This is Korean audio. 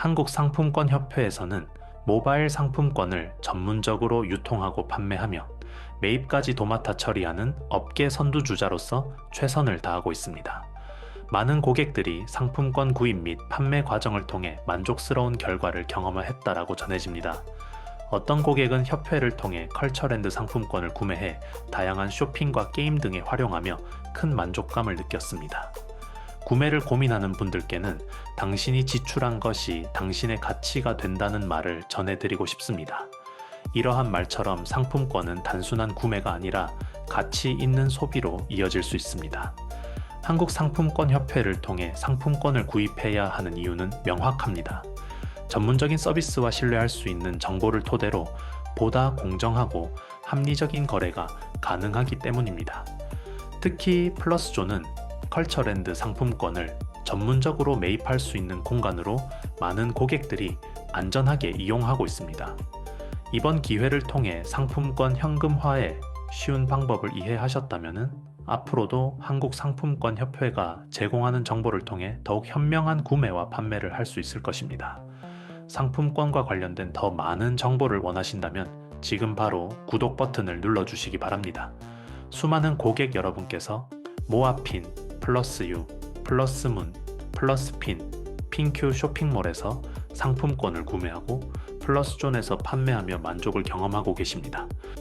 한국상품권협회에서는 모바일 상품권을 전문적으로 유통하고 판매하며 매입까지 도맡아 처리하는 업계 선두주자로서 최선을 다하고 있습니다. 많은 고객들이 상품권 구입 및 판매 과정을 통해 만족스러운 결과를 경험했다라고 전해집니다. 어떤 고객은 협회를 통해 컬처랜드 상품권을 구매해 다양한 쇼핑과 게임 등에 활용하며 큰 만족감을 느꼈습니다. 구매를 고민하는 분들께는 당신이 지출한 것이 당신의 가치가 된다는 말을 전해드리고 싶습니다. 이러한 말처럼 상품권은 단순한 구매가 아니라 가치 있는 소비로 이어질 수 있습니다. 한국 상품권 협회를 통해 상품권을 구입해야 하는 이유는 명확합니다. 전문적인 서비스와 신뢰할 수 있는 정보를 토대로 보다 공정하고 합리적인 거래가 가능하기 때문입니다. 특히 플러스존은 컬처랜드 상품권을 전문적으로 매입할 수 있는 공간으로 많은 고객들이 안전하게 이용하고 있습니다. 이번 기회를 통해 상품권 현금화에 쉬운 방법을 이해하셨다면 앞으로도 한국 상품권 협회가 제공하는 정보를 통해 더욱 현명한 구매와 판매를 할 수 있을 것입니다. 상품권과 관련된 더 많은 정보를 원하신다면 지금 바로 구독 버튼을 눌러주시기 바랍니다. 수많은 고객 여러분께서 모아핀, 플러스 유, 플러스 문, 플러스핀, 핑큐 쇼핑몰에서 상품권을 구매하고 플러스존에서 판매하며 만족을 경험하고 계십니다.